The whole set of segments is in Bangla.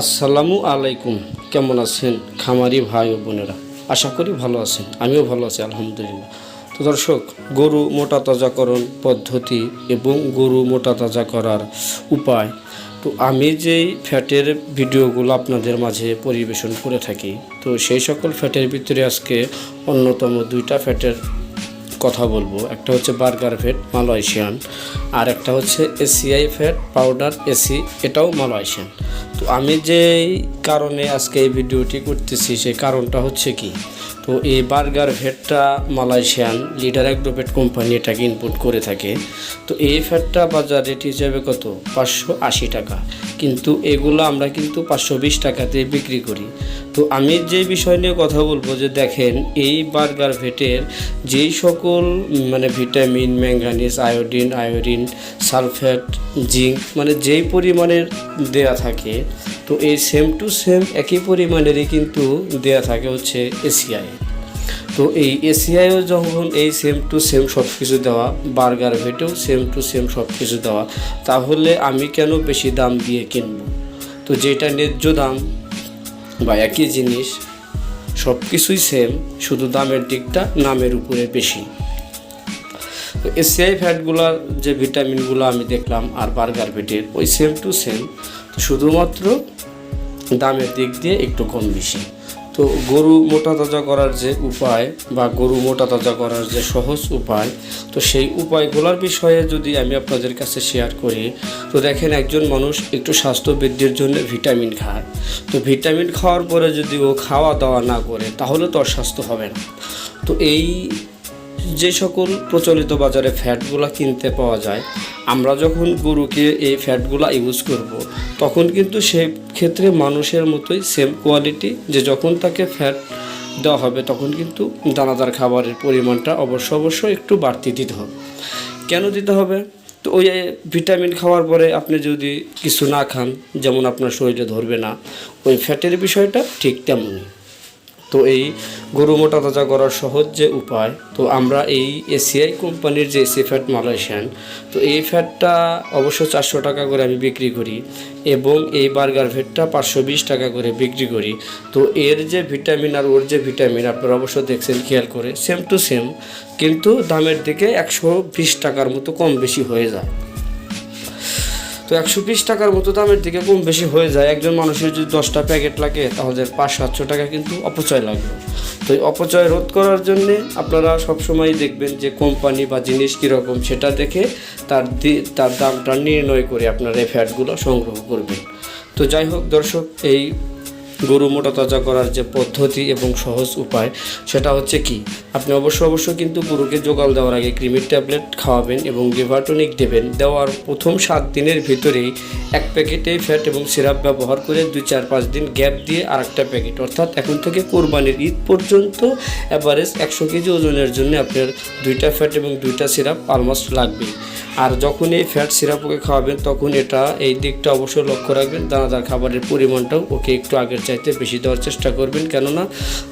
আসসালামু আলাইকুম। কেমন আছেন খামারি ভাই ও বোনেরা? আশা করি ভালো আছেন, আমিও ভালো আছি, আলহামদুলিল্লাহ। তো দর্শক, গরু মোটা তাজাকরণ পদ্ধতি এবং গরু মোটা তাজা করার উপায়। তো আমি যেই ফ্যাটের ভিডিওগুলো আপনাদের মাঝে পরিবেশন করে থাকি, তো সেই সকল ফ্যাটের ভিতরে আজকে অন্যতম দুইটা ফ্যাটের কথা বলব। একটা হচ্ছে বার্গার ফ্যাট মালয়েশিয়ান আর একটা হচ্ছে এসিআই ফ্যাট পাউডার এসি এটাও মালয়েশিয়ান তো আমি যেই কারণে আজকে এই ভিডিওটি করতেছি, সেই কারণটা হচ্ছে কি? তো এই বার্গার ভেটটা মালয়েশিয়ান লিডার অ্যাগ্রোভেট কোম্পানি এটাকে ইনপুট করে থাকে। তো এই ফ্যাটটা বাজার রেট হিসাবে কত? পাঁচশো আশি টাকা। কিন্তু এগুলো আমরা কিন্তু পাঁচশো বিশ টাকাতে বিক্রি করি। তো আমি যে বিষয় নিয়ে কথা বলব যে দেখেন, এই বার্গার ভেটের যেই সকল মানে vitamin, manganese, iodine iodine, sulphate, zinc মানে যেই পরিমাণের দেয়া থাকে তো এই সেম টু সেম একই পরিমাণেরই কিন্তু দেয়া থাকে হচ্ছে এসিআই তো এই এসিআইও যখন এই সেম টু সেম সব কিছু দেওয়া বার্গার ভেটেও সেম টু সেম সব কিছু দেওয়া, তাহলে আমি কেন বেশি দাম দিয়ে কিনবো? তো যেটা ন্যায্য দাম বা একই জিনিস সব কিছুই সেম শুধু দামের দিকটা নামের উপরে বেশি। তো এসিআই ফ্যাটগুলোর যে ভিটামিনগুলো আমি দেখলাম আর বার্গার ভেটের ওই সেম টু সেম শুধুমাত্র দামের দিক দিয়ে একটু কম বেশি। তো গরু মোটা তাজা করার যে উপায় বা গরু মোটা তাজা করার যে সহজ উপায়, তো সেই উপায়গুলোর বিষয়ে যদি আমি আপনাদের কাছে শেয়ার করি, তো দেখেন একজন মানুষ একটু স্বাস্থ্য বৃদ্ধির জন্য ভিটামিন খায়। তো ভিটামিন খাওয়ার পরে যদি ও খাওয়া দাওয়া না করে, তাহলে তো ওর স্বাস্থ্য হবে না। তো এই যে সকল প্রচলিত বাজারে ফ্যাটগুলো কিনতে পাওয়া যায়, আমরা যখন গরুকে এই ফ্যাটগুলো ইউজ করব। তখন কিন্তু সেই ক্ষেত্রে মানুষের মতোই সেম কোয়ালিটি যে যখন তাকে ফ্যাট দেওয়া হবে, তখন কিন্তু দানাদার খাবারের পরিমাণটা অবশ্য অবশ্য একটু বাড়তি দিতে হবে কেন দিতে হবে তো ওই ভিটামিন খাওয়ার পরে আপনি যদি কিছু না খান, যেমন আপনার শরীরে ধরবে না, ওই ফ্যাটের বিষয়টা ঠিক তেমনই তো এই গরু মোটা তাজা করার সহজ যে উপায়, তো আমরা এই এসিআই কোম্পানির যে এসি ফ্যাট মালয়েশিয়ান, তো এই ফ্যাটটা অবশ্য চারশো টাকা করে আমি বিক্রি করি এবং এই বার্গার ফ্যাটটা পাঁচশো বিশ টাকা করে বিক্রি করি। তো এর যে ভিটামিন আর ওর যে ভিটামিন, আপনারা অবশ্য দেখছেন, খেয়াল করে, সেম টু সেম, কিন্তু দামের দিকে একশো বিশ টাকার মতো কম বেশি হয়ে যায়। তো একশো পিস টাকার মতো দামের দিকে কম বেশি হয়ে যায়। একজন মানুষের যদি দশটা প্যাকেট লাগে, তাহলে পাঁচ সাতশো টাকা কিন্তু অপচয় লাগবে। তো এই অপচয় রোধ করার জন্যে আপনারা সবসময় দেখবেন যে কোম্পানি বা জিনিস কীরকম সেটা দেখে তার তার দামটা নির্ণয় করে আপনারা এই ফ্যাটগুলো সংগ্রহ করবেন। তো যাই হোক দর্শক, এই গরু মোটা তাজা করার যে পদ্ধতি এবং সহজ উপায়, সেটা হচ্ছে কি? আপনি অবশ্য অবশ্য কিন্তু গরুকে জোগাল দেওয়ার আগে ক্রিমির ট্যাবলেট খাওয়াবেন এবং লিভারটনিক দেবেন। দেওয়ার প্রথম সাত দিনের ভিতরেই এক প্যাকেটে ফ্যাট এবং সিরাপ ব্যবহার করে দুই, চার, পাঁচ দিন গ্যাপ দিয়ে আর একটা প্যাকেট। অর্থাৎ এখন থেকে কোরবানির ঈদ পর্যন্ত অ্যাভারেজ একশো কেজি ওজনের জন্য আপনার দুইটা ফ্যাট এবং দুইটা সিরাপ অলমোস্ট লাগবে আর যখন এই ফ্যাট সিরাপ ওকে খাওয়াবেন, তখন এটা এই দিকটা অবশ্যই লক্ষ্য রাখবেন। দানাদার খাবারের পরিমাণটাও ওকে একটু আগের চাইতে বেশি দেওয়ার চেষ্টা করবেন। কেননা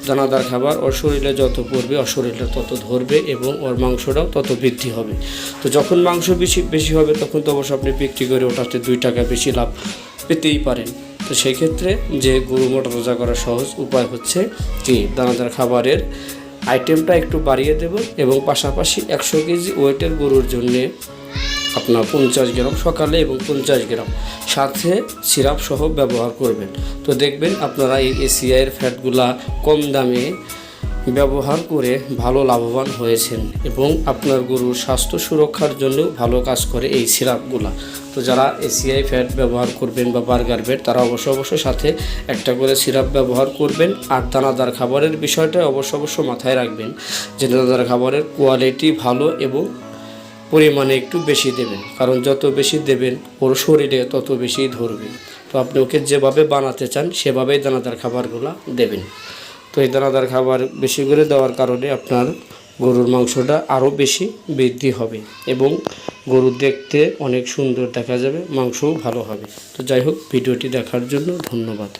দানাদার খাবার ওর শরীরে যত পড়বে, ওর শরীরে তত ধরবে এবং ওর মাংসটাও তত বৃদ্ধি হবে। তো যখন মাংস বেশি বেশি হবে, তখন তো অবশ্যই আপনি বিক্রি করে ওটাতে দুই টাকা বেশি লাভ পেতেই পারেন। তো সেই ক্ষেত্রে যে গরু মোটা রোজা করার সহজ উপায় হচ্ছে কি, দানাদার খাবারের আইটেমটা একটু বাড়িয়ে দেব এবং পাশাপাশি একশো কেজি ওয়েটের গরুর জন্যে আপনার পঞ্চাশ গ্রাম সকালে এবং পঞ্চাশ গ্রাম সাথে সিরাপ সহ ব্যবহার করবেন। তো দেখবেন আপনারা এই এসিআইয়ের ফ্যাটগুলা কম দামে ব্যবহার করে ভালো লাভবান হয়েছেন এবং আপনার গরুর স্বাস্থ্য সুরক্ষার জন্য ভালো কাজ করে এই সিরাপগুলা। তো যারা এসিআই ফ্যাট ব্যবহার করবেন বা বার্গার ফ্যাট, তারা অবশ্য অবশ্যই সাথে একটা করে সিরাপ ব্যবহার করবেন। আর দানাদার খাবারের বিষয়টা অবশ্য অবশ্য মাথায় রাখবেন যে দানাদার খাবারের কোয়ালিটি ভালো এবং পরিমাণে একটু বেশি দেবেন। কারণ যত বেশি দেবেন, ওর শরীরে তত বেশি ধরবে। তো আপনি ওকে যেভাবে বানাতে চান, সেভাবেই দানাদার খাবারগুলো দেবেন। তো এই দানাদার খাবার বেশি করে দেওয়ার কারণে আপনার গরুর মাংসটা আরও বেশি বৃদ্ধি হবে এবং গরু দেখতে অনেক সুন্দর দেখা যাবে, মাংসও ভালো হবে। তো যাই হোক, ভিডিওটি দেখার জন্য ধন্যবাদ।